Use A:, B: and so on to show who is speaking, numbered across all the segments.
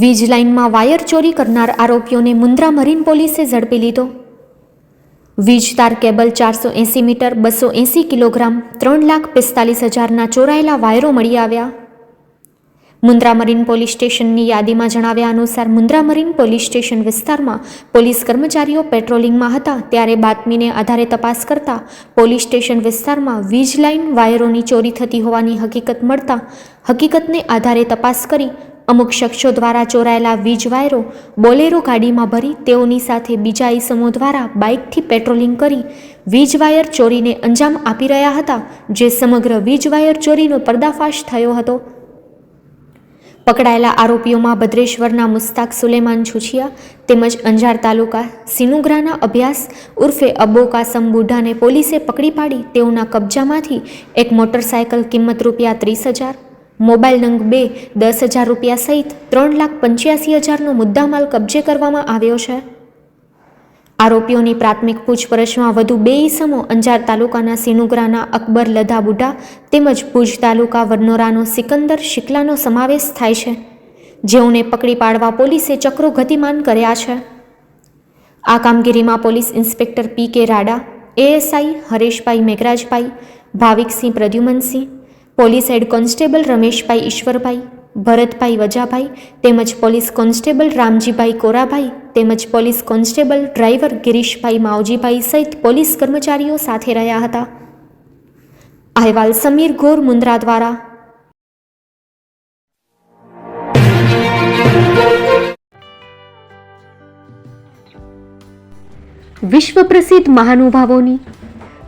A: વીજ લાઇનમાં વાયર ચોરી કરનાર આરોપીઓને મુન્દ્રા મરીન પોલીસે ઝડપી લીધો. વીજ તાર કેબલ ચારસો એંસી મીટર, બસો એંસી કિલોગ્રામ, ત્રણ લાખ પિસ્તાલીસ હજારના ચોરાયેલા વાયરો મળી આવ્યા. મુન્દ્રા મરીન પોલીસ સ્ટેશનની યાદીમાં જણાવ્યા અનુસાર, મુન્દ્રા મરીન પોલીસ સ્ટેશન વિસ્તારમાં પોલીસ કર્મચારીઓ પેટ્રોલિંગમાં હતા. ત્યારે બાતમીને આધારે તપાસ કરતા પોલીસ સ્ટેશન વિસ્તારમાં વીજ લાઇન વાયરોની ચોરી થતી હોવાની હકીકત મળતા હકીકતને આધારે તપાસ કરી અમુક શખ્સો દ્વારા ચોરાયેલા વીજ વાયરો બોલેરો ગાડીમાં ભરી તેઓની સાથે બીજા ઈસમો દ્વારા બાઇકથી પેટ્રોલિંગ કરી વીજ વાયર ચોરીને અંજામ આપી રહ્યા હતા, જે સમગ્ર વીજ વાયર ચોરીનો પર્દાફાશ થયો હતો. પકડાયેલા આરોપીઓમાં ભદ્રેશ્વરના મુસ્તાક સુલેમાન છુછિયા તેમજ અંજાર તાલુકા સિનુગ્રાના અભ્યાસ ઉર્ફે અબ્બો કાસમ બુઢાને પોલીસે પકડી પાડી તેઓના કબજામાંથી એક મોટરસાયકલ કિંમત રૂપિયા ત્રીસ હજાર મોબાઈલ નંગ બે દસ હજાર રૂપિયા સહિત ત્રણ લાખ પંચ્યાસી હજારનો મુદ્દામાલ કબજે કરવામાં આવ્યો છે. આરોપીઓની પ્રાથમિક પૂછપરછમાં વધુ બે ઈસમો અંજાર તાલુકાના સિનુગ્રાના અકબર લધા બુઢા તેમજ ભુજ તાલુકા વરનોરાનો સિકંદર શિકલાનો સમાવેશ થાય છે. જેઓને પકડી પાડવા પોલીસે ચક્રો ગતિમાન કર્યા છે. આ કામગીરીમાં police inspector P K Rada, ASI Hareshbhai Meghrajbhai, Bhaviksinh Pradyumansinh police head constable Rameshbhai Ishwarbhai, Bharatbhai Vajabhai તેમજ પોલીસ કોન્સ્ટેબલ રામજીભાઈ કોરાભાઈ તેમજ police constable driver Girishbhai Mavjibhai સહિત પોલીસ કર્મચારીઓ સાથે રહ્યા હતા. અહેવાલ સમીર ગોર મુન્દ્રા દ્વારા. વિશ્વ પ્રસિદ્ધ મહાનુભાવોની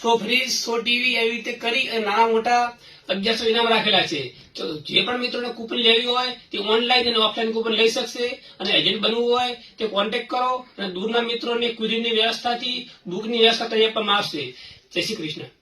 B: સો ફ્રીજ, સો ટીવી એવી રીતે કરી અને નાના મોટા અગિયારસો ઇનામ રાખેલા છે. તો જે પણ મિત્રોને કૂપન લેવી હોય, તે ઓનલાઈન અને ઓફલાઈન કૂપન લઈ શકશે અને એજન્ટ બનવું હોય, તે કોન્ટેક્ટ કરો અને દૂરના મિત્રોને કુરિયરની વ્યવસ્થાથી બુકની વ્યવસ્થા કરી આપવામાં આવશે. જય શ્રી કૃષ્ણ.